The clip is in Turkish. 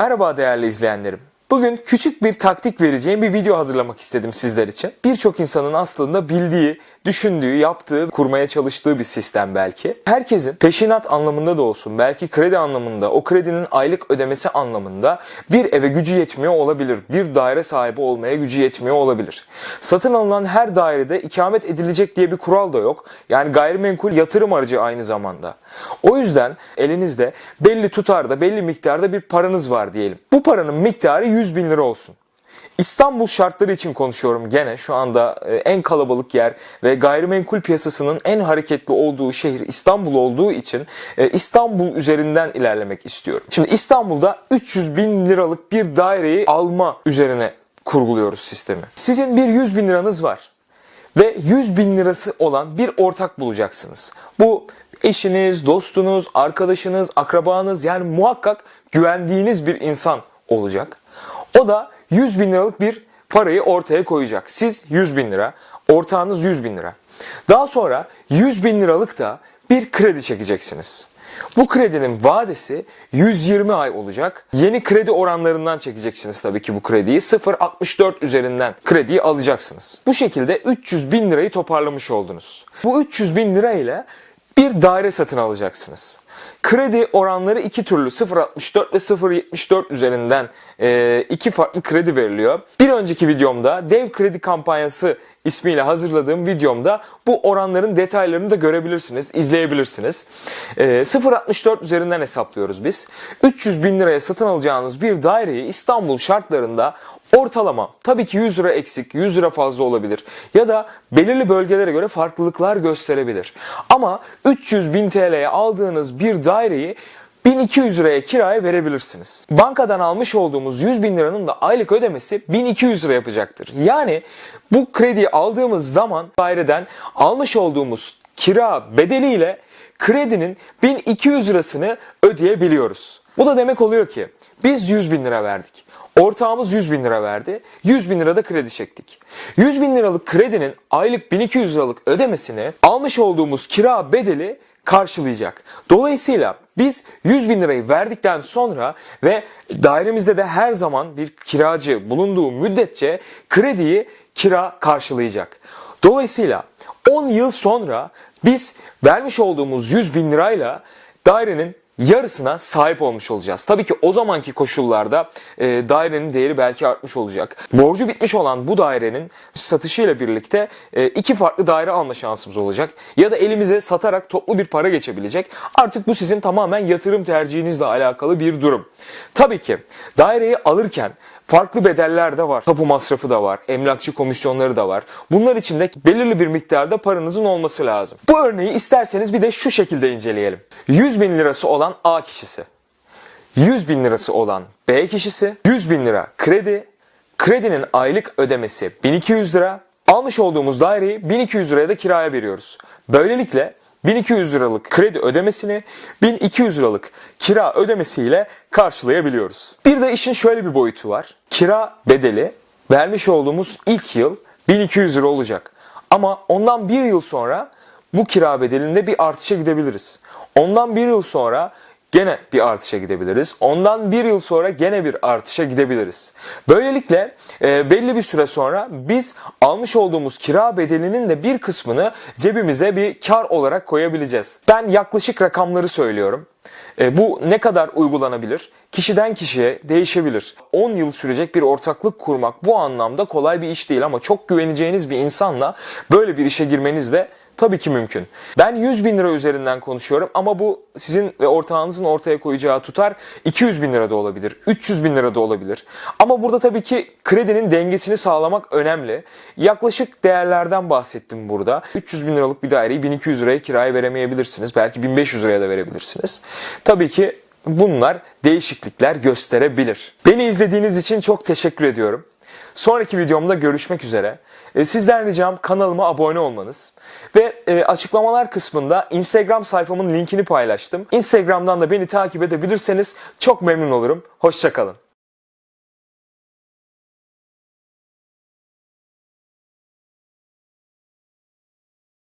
Merhaba değerli izleyenlerim. Bugün küçük bir taktik vereceğim bir video hazırlamak istedim sizler için. Birçok insanın aslında bildiği, düşündüğü, yaptığı, kurmaya çalıştığı bir sistem belki. Herkesin peşinat anlamında da olsun, belki kredi anlamında, o kredinin aylık ödemesi anlamında bir eve gücü yetmiyor olabilir. Bir daire sahibi olmaya gücü yetmiyor olabilir. Satın alınan her dairede ikamet edilecek diye bir kural da yok. Yani gayrimenkul yatırım aracı aynı zamanda. O yüzden elinizde belli tutarda, belli miktarda bir paranız var diyelim. Bu paranın miktarı 100 bin lira olsun. İstanbul şartları için konuşuyorum gene şu anda e, en kalabalık yer ve gayrimenkul piyasasının en hareketli olduğu şehir İstanbul olduğu için e, İstanbul üzerinden ilerlemek istiyorum. Şimdi İstanbul'da 300 bin liralık bir daireyi alma üzerine kurguluyoruz sistemi. Sizin bir 100 bin liranız var ve 100 bin lirası olan bir ortak bulacaksınız. Bu eşiniz, dostunuz, arkadaşınız, akrabanız yani muhakkak güvendiğiniz bir insan olacak. O da 100 bin liralık bir parayı ortaya koyacak. Siz 100 bin lira, ortağınız 100 bin lira. Daha sonra 100 bin liralık da bir kredi çekeceksiniz. Bu kredinin vadesi 120 ay olacak. Yeni kredi oranlarından çekeceksiniz tabii ki bu krediyi. 0.64 üzerinden krediyi alacaksınız. Bu şekilde 300 bin lirayı toparlamış oldunuz. Bu 300 bin lira ile bir daire satın alacaksınız. Kredi oranları iki türlü 0.64 ve 0.74 üzerinden e, iki farklı kredi veriliyor. Bir önceki videomda dev kredi kampanyası ismiyle hazırladığım videomda bu oranların detaylarını da görebilirsiniz, izleyebilirsiniz. E, 0.64 üzerinden hesaplıyoruz biz. 300 bin liraya satın alacağınız bir daireyi İstanbul şartlarında ortalama tabii ki 100 lira eksik, 100 lira fazla olabilir ya da belirli bölgelere göre farklılıklar gösterebilir. Ama 300 bin TL'ye aldığınız bir daireyi 1200 liraya kiraya verebilirsiniz. Bankadan almış olduğumuz 100 bin liranın da aylık ödemesi 1200 lira yapacaktır. Yani bu krediyi aldığımız zaman daireden almış olduğumuz kira bedeliyle kredinin 1200 lirasını ödeyebiliyoruz. Bu da demek oluyor ki biz 100 bin lira verdik. Ortağımız 100 bin lira verdi. 100 bin lira da kredi çektik. 100 bin liralık kredinin aylık 1200 liralık ödemesini almış olduğumuz kira bedeli karşılayacak. Dolayısıyla biz 100 bin lirayı verdikten sonra ve dairemizde de her zaman bir kiracı bulunduğu müddetçe krediyi kira karşılayacak. Dolayısıyla 10 yıl sonra biz vermiş olduğumuz 100 bin lirayla dairenin yarısına sahip olmuş olacağız. Tabii ki o zamanki koşullarda e, dairenin değeri belki artmış olacak. Borcu bitmiş olan bu dairenin satışıyla birlikte e, iki farklı daire alma şansımız olacak. Ya da elimize satarak toplu bir para geçebilecek. Artık bu sizin tamamen yatırım tercihinizle alakalı bir durum. Tabii ki daireyi alırken Farklı bedeller de var. Tapu masrafı da var. Emlakçı komisyonları da var. Bunlar için de belirli bir miktarda paranızın olması lazım. Bu örneği isterseniz bir de şu şekilde inceleyelim. 100 bin lirası olan A kişisi. 100 bin lirası olan B kişisi. 100 bin lira kredi. Kredinin aylık ödemesi 1200 lira. Almış olduğumuz daireyi 1200 liraya da kiraya veriyoruz. Böylelikle 1200 liralık kredi ödemesini 1200 liralık kira ödemesiyle karşılayabiliyoruz. Bir de işin şöyle bir boyutu var. Kira bedeli vermiş olduğumuz ilk yıl 1200 lira olacak. Ama ondan bir yıl sonra bu kira bedelinde bir artışa gidebiliriz. Ondan bir yıl sonra gene bir artışa gidebiliriz. Ondan bir yıl sonra gene bir artışa gidebiliriz. Böylelikle e, belli bir süre sonra biz almış olduğumuz kira bedelinin de bir kısmını cebimize bir kar olarak koyabileceğiz. Ben yaklaşık rakamları söylüyorum. E, bu ne kadar uygulanabilir? Kişiden kişiye değişebilir. 10 yıl sürecek bir ortaklık kurmak bu anlamda kolay bir iş değil ama çok güveneceğiniz bir insanla böyle bir işe girmeniz de Tabii ki mümkün. Ben 100 bin lira üzerinden konuşuyorum ama bu sizin ve ortağınızın ortaya koyacağı tutar 200 bin lira da olabilir, 300 bin lira da olabilir. Ama burada tabii ki kredinin dengesini sağlamak önemli. Yaklaşık değerlerden bahsettim burada. 300 bin liralık bir daireyi 1200 liraya kiraya veremeyebilirsiniz. Belki 1500 liraya da verebilirsiniz. Tabii ki bunlar değişiklikler gösterebilir. Beni izlediğiniz için çok teşekkür ediyorum. Sonraki videomda görüşmek üzere. E, sizden ricam kanalıma abone olmanız ve e, açıklamalar kısmında Instagram sayfamın linkini paylaştım. Instagram'dan da beni takip edebilirseniz çok memnun olurum. Hoşçakalın.